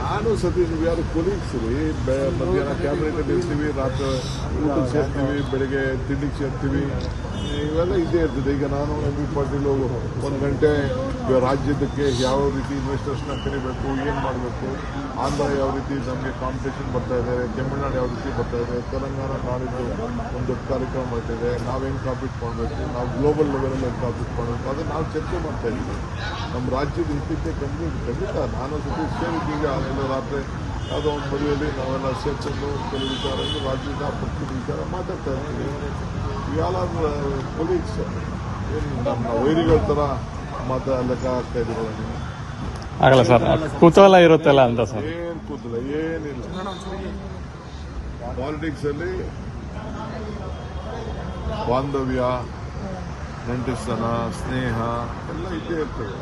ನಾನು ಸತೀಶ್ ನೀವು ಯಾರು ಕೊಲೀಗ್ಸ್ ರೀ ಮಧ್ಯಾಹ್ನ ಕ್ಯಾಬಿನೆಟ್ ಇರ್ತೀವಿ, ರಾತ್ರಿ ಊಟಕ್ಕೆ ಸೇರ್ತೀವಿ, ಬೆಳಿಗ್ಗೆ ತಿಂಡಿಗೆ ಸೇರ್ತೀವಿ. ಇವೆಲ್ಲ ಇದೇ ಇರ್ತದೆ. ಈಗ ನಾನು ಎಂ ಬಿ ಪಾಟೀಲ್ ಒಂದು ಗಂಟೆ ರಾಜ್ಯದಕ್ಕೆ ಯಾವ ರೀತಿ ಇನ್ವೆಸ್ಟರ್ಸ್ನ ಕರಿಬೇಕು, ಏನು ಮಾಡಬೇಕು, ಆಂಧ್ರ ಯಾವ ರೀತಿ ನಮಗೆ ಕಾಂಪಿಟೇಷನ್ ಬರ್ತಾ ಇದೆ, ತಮಿಳ್ನಾಡು ಯಾವ ರೀತಿ ಬರ್ತಾ ಇದೆ, ತೆಲಂಗಾಣ ನಾಡಿದ್ದು ಒಂದು ದೊಡ್ಡ ಕಾರ್ಯಕ್ರಮ ಮಾಡ್ತಾ ಇದೆ, ನಾವು ಕಾಂಪೀಟ್ ಮಾಡಬೇಕು, ನಾವು ಗ್ಲೋಬಲ್ ಲೆವೆಲಲ್ಲಿ ಹೆಂಗೆ ಕಾಂಪೀಟ್ ಮಾಡಬೇಕು, ಅದನ್ನು ನಾವು ಚರ್ಚೆ ಮಾಡ್ತಾ ಇದ್ದೀವಿ. ನಮ್ಮ ರಾಜ್ಯದ ಹಿತಕ್ಕೆ ಕಂಡು ಖಂಡಿತ ನಾನು ಜೊತೆ ಸೇರಿದ್ದೀವಿ ಆಮೇಲೆ ರಾತ್ರಿ ಯಾವುದೋ ಒಂದು ಮದುವೆಯಲ್ಲಿ ನಾವೆಲ್ಲ ಸೇರ್ಕೊಂಡು ಕೆಲವು ವಿಚಾರಗಳು ರಾಜ್ಯದ ಪ್ರತಿ ವಿಚಾರ ಮಾತಾಡ್ತಾ ಇರ್ತೀವಿ. ಇವೆಲ್ಲ ಕೊಲೀಗ್ಸ್ ಏನು ನಮ್ಮ ವೈರಿಗಳ ಥರ ಮಾತಾ ಲೆಕ್ಕ ಆಗ್ತಾ ಇದ್ದೀರಲ್ಲ ನೀವು? ಆಗಲ್ಲ ಸರ್ ಕುತೂಹಲ ಇರುತ್ತಲ್ಲ ಅಂತ ಸರ್. ಏನ್ ಕೂತಿಲ್ಲ ಏನಿಲ್ಲ. ಪಾಲಿಟಿಕ್ಸ್ ಅಲ್ಲಿ ಬಾಂಧವ್ಯ ನೆಂಟಿಸ್ತನ ಸ್ನೇಹ ಎಲ್ಲ ಇದ್ದೇ ಇರ್ತದೆ.